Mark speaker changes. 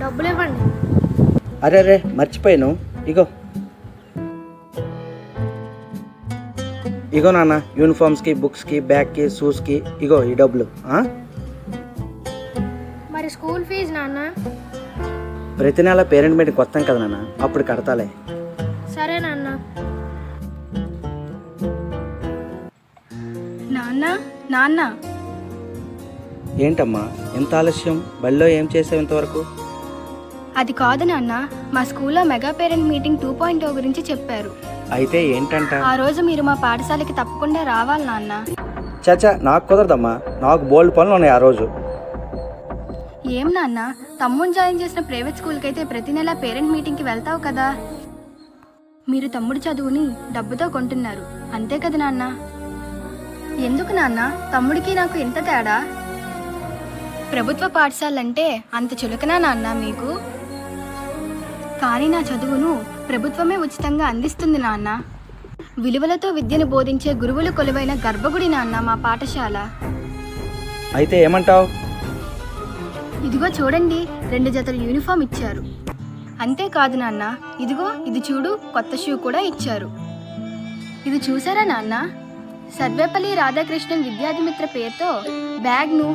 Speaker 1: డబ్బులు ఇవ్వండి
Speaker 2: అరే అరే మర్చిపోయాను. ఇగో. ఇగో నాన్న యూనిఫామ్స్కి బుక్స్కి బ్యాగ్కి షూస్కి ఇగో ఈ డబ్బులు ఆ?
Speaker 1: మరి స్కూల్ ఫీజు నాన్న?
Speaker 2: ప్రతి నెల పేరెంట్ మీటింగ్ వస్తాం కదా నాన్న అప్పుడు కడతాలే.
Speaker 1: సరే నాన్న.
Speaker 3: నాన్న నాన్న
Speaker 2: ఏంటమ్మా? ఎంత ఆలస్యం? బడిలో ఏం చేసావు ఇంతవరకు?
Speaker 3: అది కాదు నాన్న. మా స్కూల్లో mega parent meeting two point O గురించి చెప్పారు.
Speaker 2: అయితే ఏంటంట?
Speaker 3: ఆ రోజు మీరు మా పాఠశాలకి తప్పకుండా రావాలి నాన్న.
Speaker 2: చాచా నాకు కుదరదమ్మా. నాకు బోల్డ్ పనులు ఉన్నాయి ఆ రోజు.
Speaker 3: ఏం నాన్న? తమ్ముడు జాయిన్ చేసిన ప్రైవేట్ స్కూల్కి అయితే ప్రతి నెల పేరెంట్ మీటింగ్కి వెళ్తావు కదా. మీరు తమ్ముడు చదువుని డబ్బుతో కొంటున్నారు. అంతే కదా నాన్న? ఎందుకు నాన్న? తమ్ముడికి నాకు ఎంత తేడా? ప్రభుత్వ పాఠశాలంటే అంత చులకనా నాన్న మీకు? కానీ నా చదువును ప్రభుత్వమే ఉచితంగా అందిస్తుంది నాన్న. విలువలతో విద్యను బోధించే గురువులు కొలువైన గర్భగుడి నాన్న మా పాఠశాల.
Speaker 2: అయితే ఏమంటావు?
Speaker 3: ఇదిగో చూడండి రెండు జతల యూనిఫామ్ ఇచ్చారు. అంతేకాదు నాన్న ఇదిగో ఇది చూడు కొత్త షూ కూడా ఇచ్చారు. ఇది చూసారా నాన్న? సర్వేపల్లి రాధాకృష్ణన్ విద్యార్థి మిత్ర పేరుతో బ్యాగ్ను